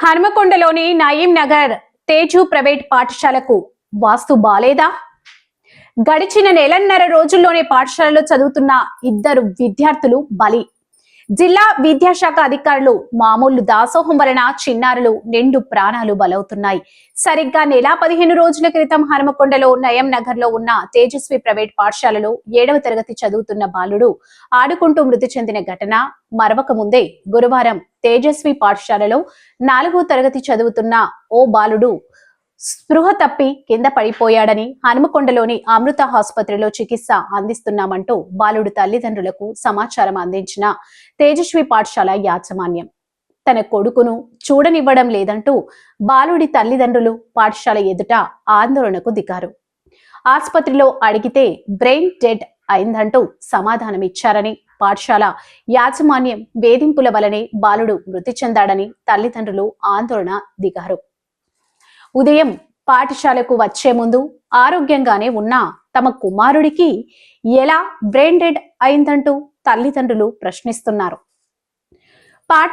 హనుమకొండలోని Nayeem Nagar Teju private పాఠశాలకు వాస్తు బాలేదా? గడిచిన నెలన్నర రోజుల్లోనే పాఠశాలలో చదువుతున్న ఇద్దరు విద్యార్థులు బలి జిల్లా విద్యాశాఖ అధికారులు మామూలు దాసోహం వలన చిన్నారులు నిండు ప్రాణాలు బలవుతున్నాయి. సరిగ్గా నెల పదిహేను రోజుల క్రితం హనుమకొండలో నయం నగర్లో ఉన్న తేజస్వి ప్రైవేట్ పాఠశాలలో ఏడవ తరగతి చదువుతున్న బాలుడు ఆడుకుంటూ మృతి చెందిన ఘటన మరవక ముందే గురువారం తేజస్వి పాఠశాలలో నాలుగో తరగతి చదువుతున్న ఓ బాలుడు స్పృహ తప్పి కింద పడిపోయాడని హనుమకొండలోని అమృత ఆసుపత్రిలో చికిత్స అందిస్తున్నామంటూ బాలుడు తల్లిదండ్రులకు సమాచారం అందించిన తేజస్వి పాఠశాల యాజమాన్యం. తన కొడుకును చూడనివ్వడం లేదంటూ బాలుడి తల్లిదండ్రులు పాఠశాల ఎదుట ఆందోళనకు దిగారు. ఆసుపత్రిలో అడిగితే బ్రెయిన్ డెడ్ అయిందంటూ సమాధానమిచ్చారని పాఠశాల యాజమాన్యం వేధింపుల వలనే బాలుడు మృతి చెందాడని తల్లిదండ్రులు ఆందోళన దిగారు. ఉదయం పాఠశాలకు వచ్చే ముందు ఆరోగ్యంగానే ఉన్న తమ కుమారుడికి ఎలా బ్రెయిన్ డెడ్ అయిందంటూ తల్లిదండ్రులు ప్రశ్నిస్తున్నారు. పాఠ